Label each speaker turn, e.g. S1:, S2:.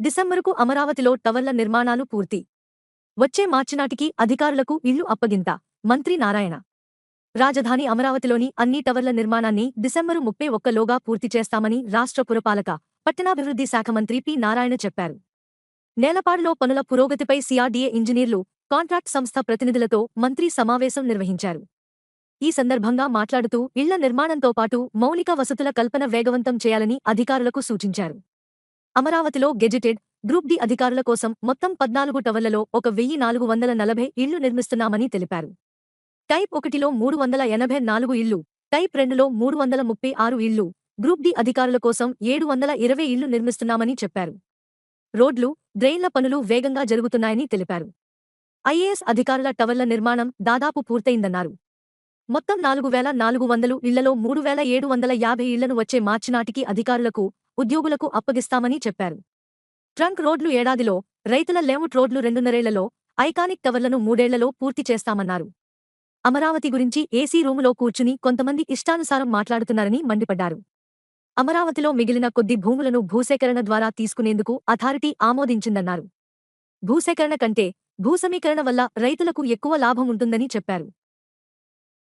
S1: డిసెంబరుకు అమరావతిలో టవర్ల నిర్మాణాలు పూర్తి. వచ్చే మార్చినాటికి అధికారులకు ఇళ్ళు అప్పగింత. మంత్రి నారాయణ. రాజధాని అమరావతిలోని అన్ని టవర్ల నిర్మాణాన్ని డిసెంబరు ముప్పై ఒక్కలోగా పూర్తి చేస్తామని రాష్ట్ర పురపాలక పట్టణాభివృద్ధి శాఖ మంత్రి పి నారాయణ చెప్పారు. నేలపాడులో పనుల పురోగతిపై సిఆర్డీఏ ఇంజనీర్లు కాంట్రాక్ట్ సంస్థ ప్రతినిధులతో మంత్రి సమావేశం నిర్వహించారు. ఈ సందర్భంగా మాట్లాడుతూ ఇళ్ళ నిర్మాణంతో పాటు మౌలిక వసతుల కల్పన వేగవంతం చేయాలని అధికారులకు సూచించారు. అమరావతిలో గెజిటెడ్ గ్రూప్ డి అధికారుల కోసం మొత్తం పద్నాలుగు టవర్లలో ఒక వెయ్యి నాలుగు వందల నలభై ఇళ్ళు నిర్మిస్తున్నామని తెలిపారు. టైప్ ఒకటిలో మూడు వందల ఎనభై నాలుగు ఇళ్ళు టైప్ రెండులో మూడు వందల ముప్పై ఆరు ఇళ్ళు గ్రూప్ డి అధికారుల కోసం ఏడు వందల ఇరవై ఇళ్ళు నిర్మిస్తున్నామని చెప్పారు. రోడ్లు డ్రైన్ల పనులు వేగంగా జరుగుతున్నాయని తెలిపారు. ఐఏఎస్ అధికారుల టవర్ల నిర్మాణం దాదాపు పూర్తయిందన్నారు. మొత్తం నాలుగు వేల నాలుగు వందలు ఇళ్ళలో మూడు వేల ఏడు వందల యాభై ఇళ్ళను వచ్చే మార్చి నాటికి అధికారులకు ఉద్యోగులకు అప్పగిస్తామని చెప్పారు. ట్రంక్ రోడ్లు ఏడాదిలో రైతుల లేవుట్ రోడ్లు రెండున్నరేళ్ళలో ఐకానిక్ టవర్లను మూడేళ్ళలో పూర్తి చేస్తామన్నారు. అమరావతి గురించి ఏసీ రూములో కూర్చుని కొంతమంది ఇష్టానుసారం మాట్లాడుతున్నారని మండిపడ్డారు. అమరావతిలో మిగిలిన కొద్ది భూములను భూసేకరణ ద్వారా తీసుకునేందుకు అథారిటీ ఆమోదించిందన్నారు. భూసేకరణ కంటే భూసమీకరణ వల్ల రైతులకు ఎక్కువ లాభం ఉంటుందని చెప్పారు.